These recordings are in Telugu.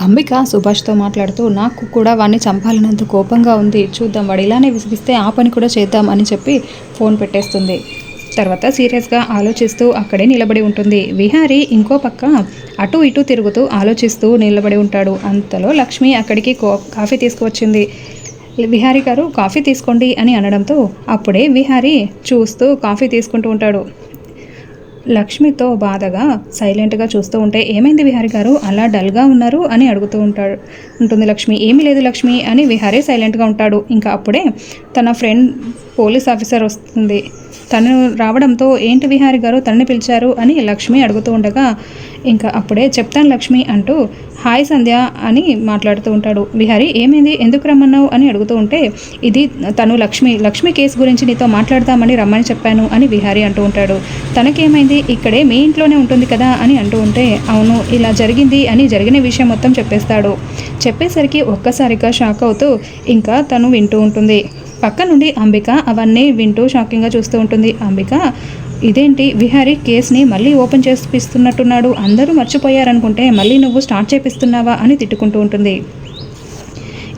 అంబిక సుభాష్తో మాట్లాడుతూ నాకు కూడా వాడిని చంపాలన్నంత కోపంగా ఉంది. చూద్దాం వాడు ఇలానే విసిగిస్తే ఆ పని కూడా చేద్దాం అని చెప్పి ఫోన్ పెట్టేస్తుంది. తర్వాత సీరియస్గా ఆలోచిస్తూ అక్కడే నిలబడి ఉంటుంది. విహారీ ఇంకో పక్క అటు ఇటు తిరుగుతూ ఆలోచిస్తూ నిలబడి ఉంటాడు. అంతలో లక్ష్మి అక్కడికి కో కాఫీ తీసుకువచ్చింది. విహారీ గారు కాఫీ తీసుకోండి అని అనడంతో అప్పుడే విహారీ చూస్తూ కాఫీ తీసుకుంటూ ఉంటాడు. లక్ష్మితో బాధగా సైలెంట్గా చూస్తూ ఉంటే ఏమైంది విహారి గారు? అలా డల్గా ఉన్నారు? అని అడుగుతూ ఉంటాడు. ఉంటుంది లక్ష్మి. ఏమీ లేదు లక్ష్మి అని విహారీ సైలెంట్గా ఉంటాడు. ఇంకా అప్పుడే తన ఫ్రెండ్ పోలీస్ ఆఫీసర్ వస్తుంది. తను రావడంతో ఏంటి విహారి గారు తనని పిలిచారు అని లక్ష్మి అడుగుతూ ఉండగా ఇంకా అప్పుడే చెప్తాను లక్ష్మి అంటూ హాయ్ సంధ్య అని మాట్లాడుతూ ఉంటాడు. విహారీ ఏమైంది? ఎందుకు రమ్మన్నావు? అని అడుగుతూ ఉంటే ఇది తను లక్ష్మి లక్ష్మి కేసు గురించి నీతో మాట్లాడదామని రమ్మని చెప్పాను అని విహారీ అంటూ ఉంటాడు. తనకేమైంది? ఇక్కడే మీ ఇంట్లోనే ఉంటుంది కదా అని అంటూ ఉంటే అవును ఇలా జరిగింది అని జరిగిన విషయం మొత్తం చెప్పేస్తాడు. చెప్పేసరికి ఒక్కసారిగా షాక్ అవుతూ ఇంకా తను వింటూ ఉంటుంది. పక్క నుండి అంబిక అవన్నీ వింటూ షాకింగ్గా చూస్తూ ఉంటుంది. అంబిక ఇదేంటి? విహారీ కేసుని మళ్ళీ ఓపెన్ చేపిస్తున్నట్టున్నాడు. అందరూ మర్చిపోయారనుకుంటే మళ్ళీ నువ్వు స్టార్ట్ చేపిస్తున్నావా? అని తిట్టుకుంటూ ఉంటుంది.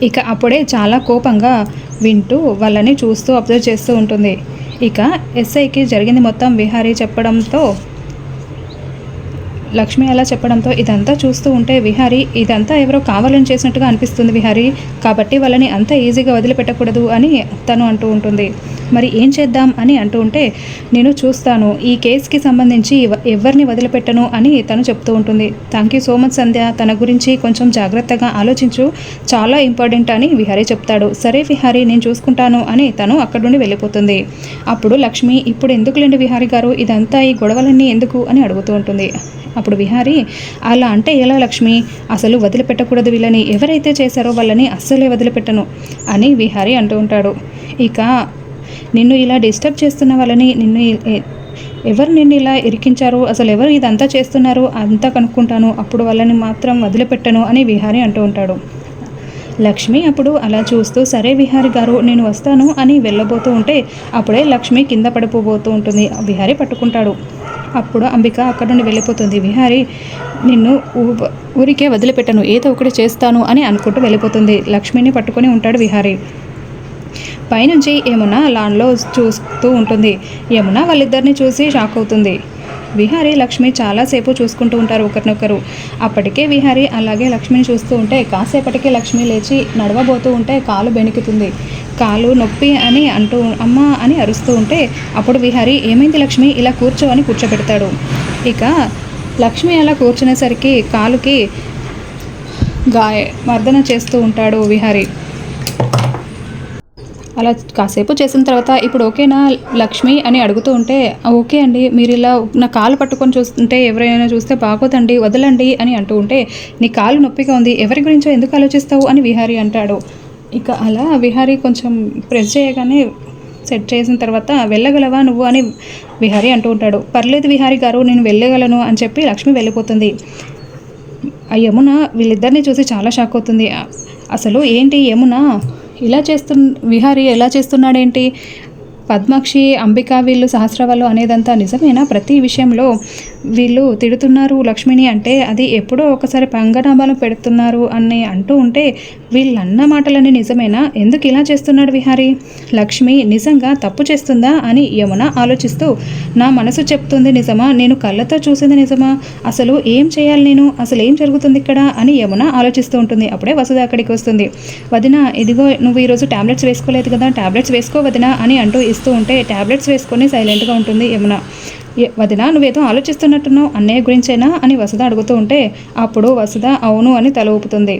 ఇక అప్పుడే చాలా కోపంగా వింటూ వాళ్ళని చూస్తూ అబ్జర్వ్ చేస్తూ ఉంటుంది. ఇక ఎస్ఐకి జరిగింది మొత్తం విహారీ చెప్పడంతో లక్ష్మి అలా చెప్పడంతో ఇదంతా చూస్తూ ఉంటే విహారీ ఇదంతా ఎవరో కావాలని చేసినట్టుగా అనిపిస్తుంది విహారీ. కాబట్టి వాళ్ళని అంత ఈజీగా వదిలిపెట్టకూడదు అని తను అంటూ ఉంటుంది. మరి ఏం చేద్దాం అని అంటూ ఉంటే నేను చూస్తాను ఈ కేసుకి సంబంధించి ఎవ- ఎవరిని వదిలిపెట్టను అని తను చెప్తూ ఉంటుంది. Thank you so much Sandhya తన గురించి కొంచెం జాగ్రత్తగా ఆలోచించు చాలా ఇంపార్టెంట్ అని విహారీ చెప్తాడు. సరే విహారీ నేను చూసుకుంటాను అని తను అక్కడి నుండి వెళ్ళిపోతుంది. అప్పుడు లక్ష్మి ఇప్పుడు ఎందుకులేండి విహారీ గారు? ఇదంతా ఈ గొడవలన్నీ ఎందుకు? అని అడుగుతూ ఉంటుంది. అప్పుడు విహారి అలా అంటే ఎలా లక్ష్మి? అసలు వదిలిపెట్టకూడదు వీళ్ళని. ఎవరైతే చేశారో వాళ్ళని అస్సలే వదిలిపెట్టను అని విహారి అంటూ ఉంటాడు. ఇక నిన్ను ఇలా డిస్టర్బ్ చేస్తున్న వాళ్ళని నిన్ను ఎవరు నిన్ను ఇలా ఇరికించారు? అసలు ఎవరు ఇదంతా చేస్తున్నారు? అంతా కనుక్కుంటాను. అప్పుడు వాళ్ళని మాత్రం వదిలిపెట్టను అని విహారి అంటూ ఉంటాడు. లక్ష్మి అప్పుడు అలా చూస్తూ సరే విహారి గారు నేను వస్తాను అని వెళ్ళబోతూ ఉంటే అప్పుడే లక్ష్మి కింద పడిపోబోతూ ఉంటుంది. విహారి పట్టుకుంటాడు. అప్పుడు అంబిక అక్కడ నుండి వెళ్ళిపోతుంది. విహారి నిన్ను ఊరికే వదిలిపెట్టను. ఏదో ఒకటి చేస్తాను అని అనుకుంటూ వెళ్ళిపోతుంది. లక్ష్మిని పట్టుకొని ఉంటాడు విహారి. పైనుంచి యమున లాన్లో చూస్తూ ఉంటుంది. యమున వాళ్ళిద్దరిని చూసి షాక్ అవుతుంది. విహారీ లక్ష్మి చాలాసేపు చూసుకుంటూ ఉంటారు ఒకరినొకరు. అప్పటికే విహారీ అలాగే లక్ష్మిని చూస్తూ ఉంటే కాసేపటికే లక్ష్మి లేచి నడవబోతూ ఉంటే కాలు బెణికితుంది. కాలు నొప్పి అని అంటూ అమ్మ అని అరుస్తూ ఉంటే అప్పుడు విహారీ ఏమైంది లక్ష్మి? ఇలా కూర్చో అని కూర్చోబెడతాడు. ఇక లక్ష్మి అలా కూర్చునేసరికి కాలుకి గాయ మర్దన చేస్తూ ఉంటాడు విహారీ. అలా కాసేపు చేసిన తర్వాత ఇప్పుడు ఓకేనా లక్ష్మి అని అడుగుతూ ఉంటే ఓకే అండి మీరు ఇలా నా కాలు పట్టుకొని చూస్తుంటే ఎవరైనా చూస్తే బాగోదండి వదలండి అని అంటూ ఉంటే నీ కాలు నొప్పిగా ఉంది ఎవరి గురించో ఎందుకు ఆలోచిస్తావు? అని విహారీ అంటాడు. ఇక అలా విహారీ కొంచెం ప్రెస్ చేయగానే సెట్ చేసిన తర్వాత వెళ్ళగలవా నువ్వు? అని విహారీ అంటూ ఉంటాడు. పర్లేదు విహారీ గారు నేను వెళ్ళగలను అని చెప్పి లక్ష్మి వెళ్ళిపోతుంది. ఆ యమున వీళ్ళిద్దరిని చూసి చాలా షాక్ అవుతుంది. అసలు ఏంటి యమున ఇలా చేస్తు విహారీ ఎలా చేస్తున్నాడేంటి? పద్మాక్షి అంబిక వీళ్ళు సహస్రవాళ్ళు అనేదంతా నిజమేనా? ప్రతి విషయంలో వీళ్ళు తిడుతున్నారు లక్ష్మిని అంటే అది ఎప్పుడో ఒకసారి పంగనామాలు పెడుతున్నారు అని అంటూ ఉంటే వీళ్ళన్న మాటలని నిజమేనా? ఎందుకు ఇలా చేస్తున్నాడు విహారి? లక్ష్మి నిజంగా తప్పు చేస్తుందా అని యమున ఆలోచిస్తూ నా మనసు చెప్తుంది నిజమా? నేను కళ్ళతో చూసింది నిజమా? అసలు ఏం చేయాలి నేను? అసలు ఏం జరుగుతుంది ఇక్కడ? అని యమున ఆలోచిస్తూ ఉంటుంది. అప్పుడే వసుధ అక్కడికి వస్తుంది. వదిన ఇదిగో నువ్వు ఈరోజు ట్యాబ్లెట్స్ వేసుకోలేదు కదా? ట్యాబ్లెట్స్ వేసుకో వదిన అని అంటూ ఇస్తూ ఉంటే ట్యాబ్లెట్స్ వేసుకొని సైలెంట్గా ఉంటుంది యమున. వదిన నువ్వేదో ఆలోచిస్తున్నట్టున్నావు అన్నయ్య గురించేనా? అని వసుధ అడుగుతూ ఉంటే అప్పుడు వసుధ అవును అని తల ఊపుతుంది.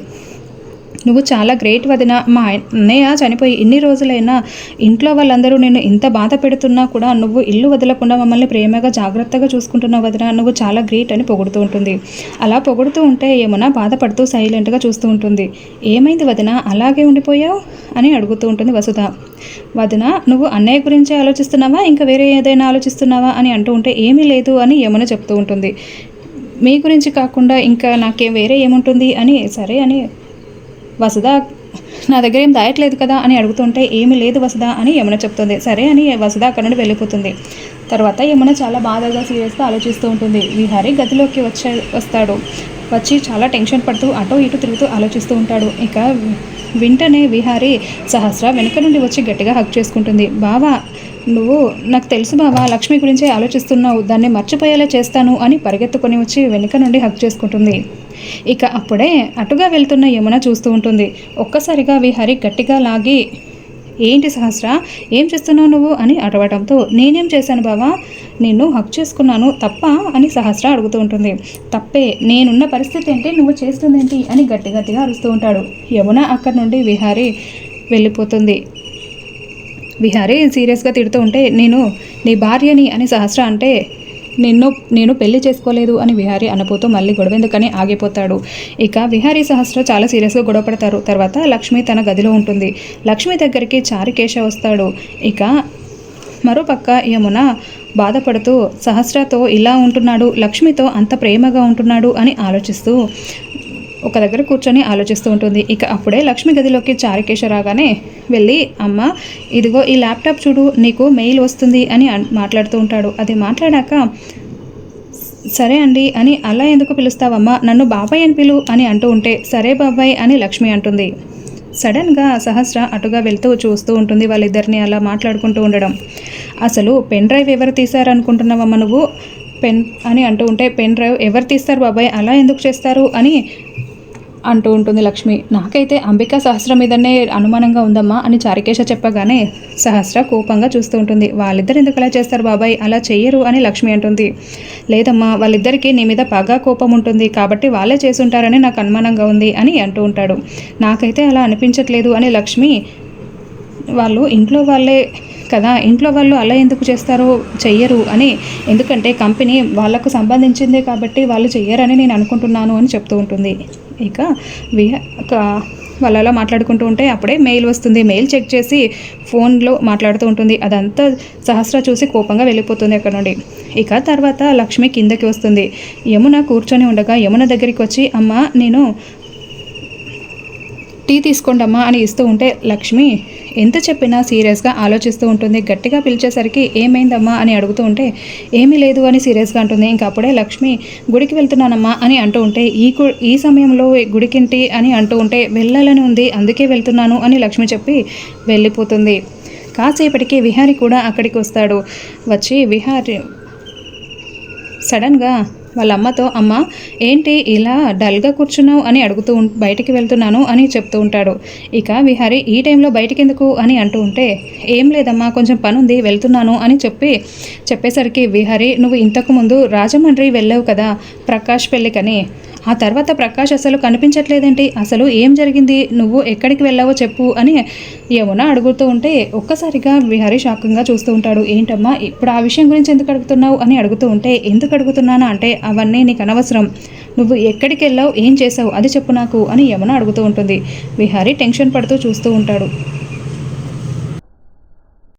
నువ్వు చాలా గ్రేట్ వదిన. మా అన్నయ్య చనిపోయి ఇన్ని రోజులైనా ఇంట్లో వాళ్ళందరూ నిన్ను ఇంత బాధ పెడుతున్నా కూడా నువ్వు ఇల్లు వదలకుండా మమ్మల్ని ప్రేమగా జాగ్రత్తగా చూసుకుంటున్నావు వదిన. నువ్వు చాలా గ్రేట్ అని పొగుడుతూ ఉంటుంది. అలా పొగుడుతూ ఉంటే ఏమన్నా బాధపడుతూ సైలెంట్గా చూస్తూ ఉంటుంది. ఏమైంది వదిన? అలాగే ఉండిపోయావు? అని అడుగుతూ ఉంటుంది వసుధ. వదిన నువ్వు అన్నయ్య గురించే ఆలోచిస్తున్నావా? ఇంకా వేరే ఏదైనా ఆలోచిస్తున్నావా? అని అంటూ ఉంటే ఏమీ లేదు అని యమున చెప్తూ ఉంటుంది. మీ గురించి కాకుండా ఇంకా నాకే వేరే ఏముంటుంది? అని సరే అని వసుధ నా దగ్గర ఏం దాయట్లేదు కదా అని అడుగుతుంటే ఏమీ లేదు వసుధ అని యమున చెప్తుంది. సరే అని వసుధ అక్కడ నుండి వెళ్ళిపోతుంది. తర్వాత యమున చాలా బాధగా సీరియస్గా ఆలోచిస్తూ ఉంటుంది. విహారీ గదిలోకి వచ్చే వస్తాడు. వచ్చి చాలా టెన్షన్ పడుతూ అటో ఇటు తిరుగుతూ ఆలోచిస్తూ ఉంటాడు. ఇక వెంటనే విహారీ సహస్ర వెనక నుండి వచ్చి గట్టిగా హక్ చేసుకుంటుంది. బావా నువ్వు నాకు తెలుసు బావా లక్ష్మి గురించి ఆలోచిస్తున్నావు దాన్ని మర్చిపోయేలా చేస్తాను అని పరిగెత్తుకొని వచ్చి వెనుక నుండి హక్ చేసుకుంటుంది. ఇక అప్పుడే అటుగా వెళ్తున్న యమున చూస్తూ ఉంటుంది. ఒక్కసారిగా విహారి గట్టిగా లాగి ఏంటి సహస్ర ఏం చేస్తున్నావు నువ్వు? అని అడవటంతో నేనేం చేశాను బావా నిన్ను హక్ చేసుకున్నాను తప్ప అని సహస్ర అడుగుతూ ఉంటుంది. తప్పే నేనున్న పరిస్థితి ఏంటి నువ్వు చేస్తుందేంటి అని గట్టి గట్టిగా అరుస్తూ ఉంటాడు. యమున అక్కడి నుండి విహారి వెళ్ళిపోతుంది. విహారీ సీరియస్గా తిడుతూ ఉంటే నేను నీ భార్యని అని సహస్ర అంటే నిన్ను నేను పెళ్ళి చేసుకోలేదు అని విహారి అనపోతూ మళ్ళీ గొడవ ఎందుకని ఆగిపోతాడు. ఇక విహారీ సహస్ర చాలా సీరియస్గా గొడవ పడతారు. తర్వాత లక్ష్మి తన గదిలో ఉంటుంది. లక్ష్మి దగ్గరికి చారికేశ వస్తాడు. ఇక మరోపక్క యమున బాధపడుతూ సహస్రతో ఇలా ఉంటున్నాడు లక్ష్మితో అంత ప్రేమగా ఉంటున్నాడు అని ఆలోచిస్తూ ఒక దగ్గర కూర్చొని ఆలోచిస్తూ ఉంటుంది. ఇక అప్పుడే లక్ష్మి గదిలోకి చారికేశ రాగానే వెళ్ళి అమ్మ ఇదిగో ఈ ల్యాప్టాప్ చూడు నీకు మెయిల్ వస్తుంది అని మాట్లాడుతూ ఉంటాడు. అది మాట్లాడాక సరే అండి అని అలా ఎందుకు పిలుస్తావమ్మా? నన్ను బాబాయ్ అని పిలు అని అంటూ ఉంటే సరే బాబాయ్ అని లక్ష్మి అంటుంది. సడన్గా సహస్ర అటుగా వెళ్తూ చూస్తూ ఉంటుంది వాళ్ళిద్దరిని అలా మాట్లాడుకుంటూ ఉండడం. అసలు పెన్ డ్రైవ్ ఎవరు తీశారనుకుంటున్నావమ్మా నువ్వు? పెన్ అని అంటూ ఉంటే పెన్ డ్రైవ్ ఎవరు తీస్తారు బాబాయ్? అలా ఎందుకు చేస్తారు? అని అంటూ ఉంటుంది లక్ష్మి. నాకైతే అంబికా సహస్రం మీదనే అనుమానంగా ఉందమ్మా అని చారికేశ చెప్పగానే సహస్ర కోపంగా చూస్తూ ఉంటుంది. వాళ్ళిద్దరు ఎందుకు అలా చేస్తారు బాబాయ్? అలా చెయ్యరు అని లక్ష్మి అంటుంది. లేదమ్మా వాళ్ళిద్దరికీ నీ మీద పగా కోపం ఉంటుంది కాబట్టి వాళ్ళే చేసుంటారని నాకు అనుమానంగా ఉంది అని అంటూ ఉంటాడు. నాకైతే అలా అనిపించట్లేదు అని లక్ష్మి వాళ్ళు ఇంట్లో వాళ్ళే కదా ఇంట్లో వాళ్ళు అలా ఎందుకు చేస్తారో చెయ్యరు అని ఎందుకంటే కంపెనీ వాళ్ళకు సంబంధించిందే కాబట్టి వాళ్ళు చెయ్యరని నేను అనుకుంటున్నాను అని చెప్తూ ఉంటుంది. ఇక వి ఒక మాట్లాడుకుంటూ ఉంటే అప్పుడే మెయిల్ వస్తుంది. మెయిల్ చెక్ చేసి ఫోన్లో మాట్లాడుతూ ఉంటుంది. అదంతా సహస్ర చూసి కోపంగా వెళ్ళిపోతుంది అక్కడ నుండి. ఇక తర్వాత లక్ష్మి కిందకి వస్తుంది. యమున కూర్చొని ఉండగా యమున దగ్గరికి వచ్చి అమ్మ నేను టీ తీసుకోండమ్మా అని ఇస్తూ ఉంటే లక్ష్మి ఎంత చెప్పినా సీరియస్గా ఆలోచిస్తూ ఉంటుంది. గట్టిగా పిలిచేసరికి ఏమైందమ్మా? అని అడుగుతూ ఉంటే ఏమీ లేదు అని సీరియస్గా అంటుంది. ఇంకా అప్పుడే లక్ష్మి గుడికి వెళ్తున్నానమ్మా అని అంటూ ఉంటే ఈ ఈ సమయంలో గుడికింటి అని అంటూ ఉంటే వెళ్ళాలని ఉంది. అందుకే వెళ్తున్నాను అని లక్ష్మి చెప్పి వెళ్ళిపోతుంది. కాసేపటికి విహారి కూడా అక్కడికి వస్తాడు. వచ్చి విహారి సడన్గా వాళ్ళ అమ్మతో అమ్మ ఏంటి ఇలా డల్గా కూర్చున్నావు అని అడుగుతూ బయటికి వెళ్తున్నాను అని చెప్తూ ఉంటాడు. ఇక విహారి ఈ టైంలో బయటికి ఎందుకు అని అంటూ ఉంటే ఏం లేదమ్మా కొంచెం పని ఉంది వెళ్తున్నాను అని చెప్పి చెప్పేసరికి విహారి నువ్వు ఇంతకు ముందు రాజమండ్రి వెళ్ళావు కదా ప్రకాష్ పెళ్ళికని. ఆ తర్వాత ప్రకాష్ అసలు కనిపించట్లేదేంటి? అసలు ఏం జరిగింది? నువ్వు ఎక్కడికి వెళ్ళావో చెప్పు అని యమున అడుగుతూ ఉంటే ఒక్కసారిగా విహారీ శాఖంగా చూస్తూ ఉంటాడు. ఏంటమ్మా ఇప్పుడు ఆ విషయం గురించి ఎందుకు అడుగుతున్నావు అని అడుగుతూ ఉంటే ఎందుకు అడుగుతున్నానా అంటే అవన్నీ నీకు అనవసరం. నువ్వు ఎక్కడికి వెళ్ళావు? ఏం చేసావు అది చెప్పు నాకు అని యమున అడుగుతూ ఉంటుంది. విహారీ టెన్షన్ పడుతూ చూస్తూ ఉంటాడు.